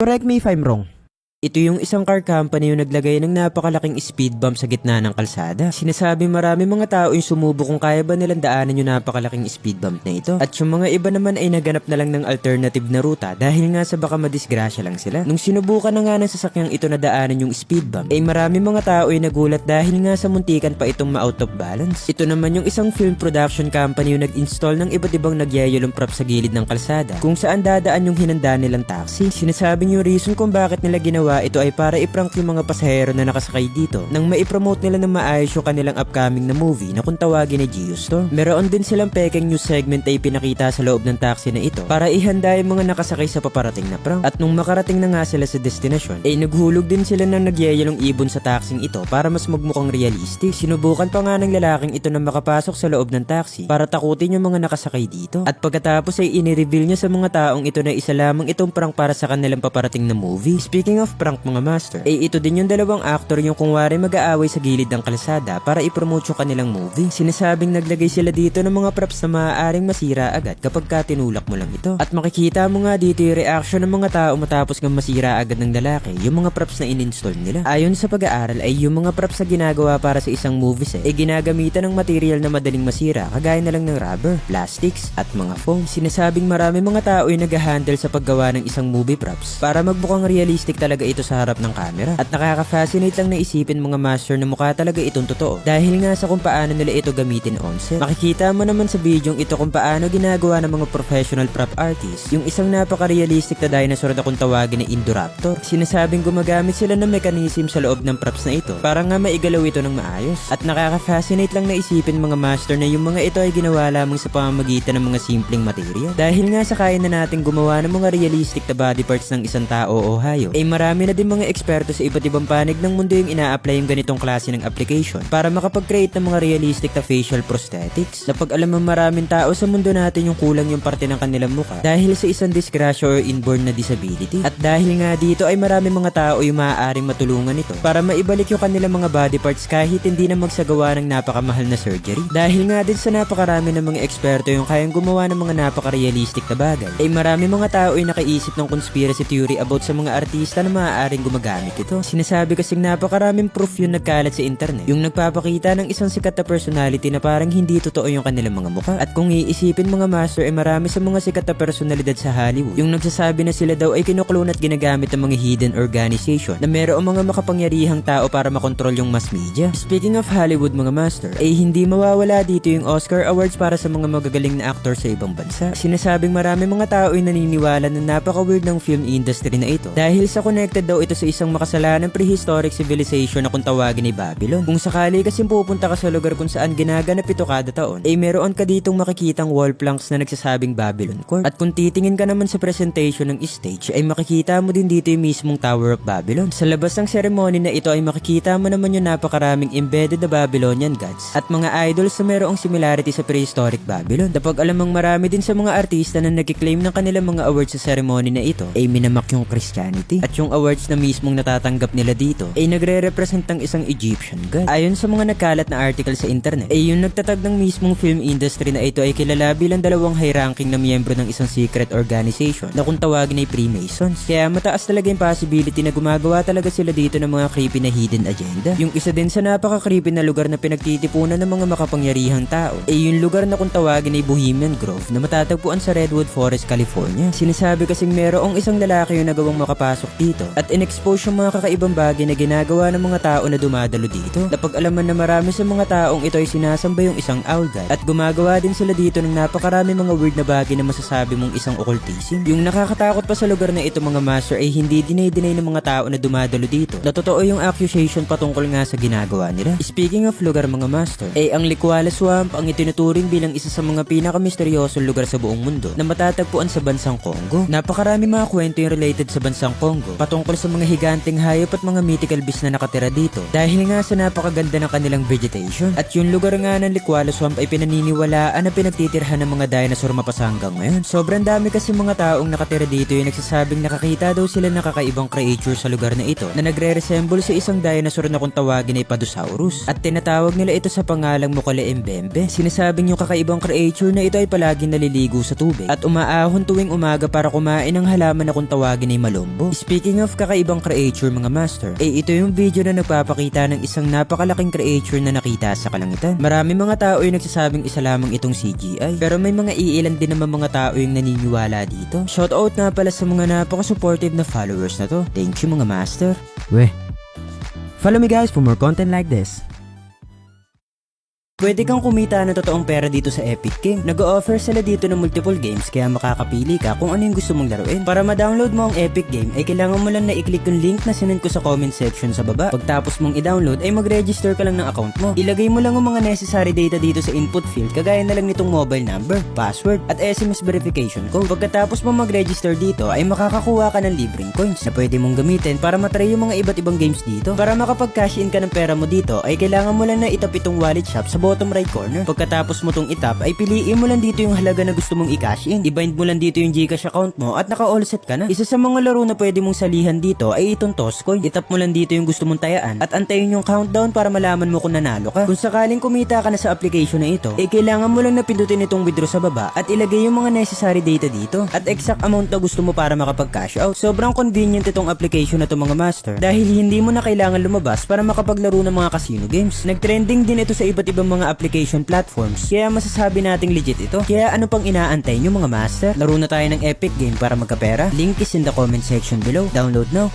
Correct me if I'm wrong. Ito yung isang car company yung naglagay ng napakalaking speed bump sa gitna ng kalsada. Sinasabi marami mga tao yung sumubo kung kaya ba nilang daanan yung napakalaking speed bump na ito. At yung mga iba naman ay naganap na lang ng alternative na ruta dahil nga sa baka madisgrasya lang sila. Nung sinubukan na nga ng sasakyang ito na daanan yung speed bump, ay marami mga tao ay nagulat dahil nga sa muntikan pa itong ma-out of balance. Ito naman yung isang film production company yung nag-install ng iba't ibang nagyayalong prop sa gilid ng kalsada kung saan dadaan yung hinanda nilang taxi. Sinasabi yung reason kung bakit nila ginawa ito ay para iprank yung mga pasahero na nakasakay dito nang maipromote nila ng maayos yung kanilang upcoming na movie na kung tawagin ay Geostorm. Meron din silang pekeng news segment ay pinakita sa loob ng taxi na ito para ihanda yung mga nakasakay sa paparating na prank. At nung makarating na nga sila sa destinasyon, ay naghulog din sila ng nagyayalong ibon sa taxing ito para mas magmukhang realistic. Sinubukan pa nga ng lalaking ito na makapasok sa loob ng taxi para takutin yung mga nakasakay dito. At pagkatapos ay inireveal niya sa mga taong ito na isa lamang itong prank para sa kanilang paparating na movie. Speaking of prank mga master, ay ito din yung dalawang actor yung kung wari mag-aaway sa gilid ng kalsada para ipromote yung kanilang movie. Sinasabing naglagay sila dito ng mga props na maaaring masira agad kapag ka tinulak mo lang ito. At makikita mo nga dito yung reaction ng mga tao matapos nga masira agad ng lalaki yung mga props na in-install nila. Ayon sa pag-aaral ay yung mga props na ginagawa para sa isang movie set ay ginagamitan ng material na madaling masira kagaya na lang ng rubber, plastics at mga foam. Sinasabing marami mga tao yung nag-handle sa paggawa ng isang movie props para magmukhang realistic talaga ito sa harap ng camera. At nakaka-fascinate lang na isipin mga master na mukha talaga itong totoo dahil nga sa kung paano nila ito gamitin on. Makikita mo naman sa video ito kung paano ginagawa ng mga professional prop artists yung isang napaka-realistic na dinosaur na kung tawagin na Indoraptor. Sinasabing gumagamit sila ng mechanism sa loob ng props na ito para nga maigalaw ito ng maayos. At nakaka-fascinate lang na isipin mga master na yung mga ito ay ginawa lamang sa pamamagitan ng mga simpleng material. Dahil nga sa kaya na natin gumawa ng mga realistic na body parts ng isang tao o hayop, ay marami na din mga eksperto sa iba't ibang panig ng mundo yung ina-apply yung ganitong klase ng application para makapag-create ng mga realistic na facial prosthetics. Na pag alam ng maraming tao sa mundo natin yung kulang yung parte ng kanilang mukha dahil sa isang disgrasya or inborn na disability. At dahil nga dito ay marami mga tao yung maaaring matulungan ito para maibalik yung kanilang mga body parts kahit hindi na magsagawa ng napakamahal na surgery. Dahil nga din sa napakarami ng mga eksperto yung kayang gumawa ng mga napaka-realistic na bagay, ay marami mga tao ay nakaisip ng conspiracy theory about sa mga artista na maaaring gumagamit ito. Sinasabi kasing napakaraming proof yung nagkalat sa internet, yung nagpapakita ng isang sikat na personality na parang hindi totoo yung kanilang mga mukha. At kung iisipin mga master ay marami sa mga sikat na personalidad sa Hollywood, yung nagsasabi na sila daw ay kinuklon at ginagamit ng mga hidden organization na mayroong mga makapangyarihang tao para makontrol yung mass media. Speaking of Hollywood mga master, ay hindi mawawala dito yung Oscar Awards para sa mga magagaling na actor sa ibang bansa. Sinasabing marami mga tao ay naniniwala na napaka-weird ng film industry na ito dahil sa connected daw ito sa isang makasalanang prehistoric civilization na kung tawagin ay Babylon. Kung sakali kasi pupunta ka sa lugar kung saan ginaganap ito kada taon, ay meron ka ditong makikitang wall planks na nagsasabing Babylon Court. At kung titingin ka naman sa presentation ng stage, ay makikita mo din dito yung mismong Tower of Babylon. Sa labas ng ceremony na ito ay makikita mo naman yung napakaraming embedded na Babylonian gods at mga idols na merong similarity sa prehistoric Babylon. Kapag alamang marami din sa mga artista na nagkiklaim ng kanilang mga awards sa ceremony na ito ay minamak yung Christianity at yung awards na mismong natatanggap nila dito ay nagre-represent ng isang Egyptian god. Ayon sa mga nagkalat na article sa internet, ay yung nagtatag ng mismong film industry na ito ay kilala bilang dalawang high ranking na miyembro ng isang secret organization na kung tawagin ay Freemasons. Kaya mataas talaga yung possibility na gumagawa talaga sila dito ng mga creepy na hidden agenda. Yung isa din sa napaka-creepy na lugar na pinagtitipunan ng mga makapangyarihang tao ay yung lugar na kung tawagin ay Bohemian Grove na matatagpuan sa Redwood Forest, California. Sinasabi kasing merong isang lalaki yung nagawang makapasok dito at in-expose yung mga kakaibang bagay na ginagawa ng mga tao na dumadalo dito. Napag-alaman na marami sa mga taong ito ay sinasamba yung isang owl god at gumagawa din sila dito ng napakarami mga weird na bagay na masasabi mong isang occultism. Yung nakakatakot pa sa lugar na ito mga master ay hindi dinay-dinay ng mga tao na dumadalo dito na totoo yung accusation patungkol nga sa ginagawa nila. Speaking of lugar mga master, ay ang Likwala Swamp ang itinuturing bilang isa sa mga pinakamisteryosong lugar sa buong mundo na matatagpuan sa bansang Congo. Napakarami mga kwento yung related sa bansang Congo patungkol tungkol sa mga higanteng hayop at mga mythical beasts na nakatira dito dahil nga sa napakaganda ng kanilang vegetation. At yung lugar nga ng Likwalo Swamp ay pinaniniwalaan na pinagtitirhan ng mga dinosaur mapasa hanggang ngayon. Sobrang dami kasi mga taong nakatira dito yung nagsasabing nakakita daw sila ng kakaibang creature sa lugar na ito na nagre-resemble sa isang dinosaur na kung tawagin ay Padosaurus. At tinatawag nila ito sa pangalang Mukale Mbembe. Sinasabing yung kakaibang creature na ito ay palaging naliligo sa tubig at umaahon tuwing umaga para kumain ng halaman na kung tawagin ay malombo. Speaking of kakaibang creature mga master, eh ito yung video na nagpapakita ng isang napakalaking creature na nakita sa kalangitan. Marami mga tao yung nagsasabing isa lamang itong CGI pero may mga iilan din naman mga tao yung naniniwala dito. Shoutout nga pala sa mga napaka-supportive na followers na to. Thank you mga master. Weh. Follow me guys for more content like this. Pwede kang kumita ng totoong pera dito sa Epic Game. Nag-o-offer sila dito ng multiple games kaya makakapili ka kung ano yung gusto mong laruin. Para ma-download mo ang Epic Game ay kailangan mo lang na i-click yung link na sinend ko sa comment section sa baba. Pagtapos mong i-download ay mag-register ka lang ng account mo. Ilagay mo lang ang mga necessary data dito sa input field kagaya na lang nitong mobile number, password at SMS verification code. Pagkatapos mo mag-register dito ay makakakuha ka ng libreng coins na pwede mong gamitin para matry yung mga iba't ibang games dito. Para makapag-cash in ka ng pera mo dito ay kailangan mo lang na itap itong wallet shop sa bottom right corner. Pagkatapos mo tong itap ay piliin mo lang dito yung halaga na gusto mong i-cash in. I-bind mo lang dito yung Gcash account mo at naka-all set ka na. Isa sa mga laro na pwede mong salihan dito ay itong toss. Itap mo lang dito yung gusto mong tayaan at antayin yung countdown para malaman mo kung nanalo ka. Kung sakaling kumita ka na sa application na ito, eh kailangan mo lang na pindutin itong withdraw sa baba at ilagay yung mga necessary data dito at exact amount na gusto mo para makapag-cash out. Sobrang convenient itong application na to mga master dahil hindi mo na kailangan lumabas para makapaglaro ng mga casino games. Nag-trending din ito sa iba't ibang mga application platforms kaya masasabi nating legit ito. Kaya ano pang inaantay nyo mga master? Laro na tayo ng epic game para magkapera? Link is in the comment section below. Download now.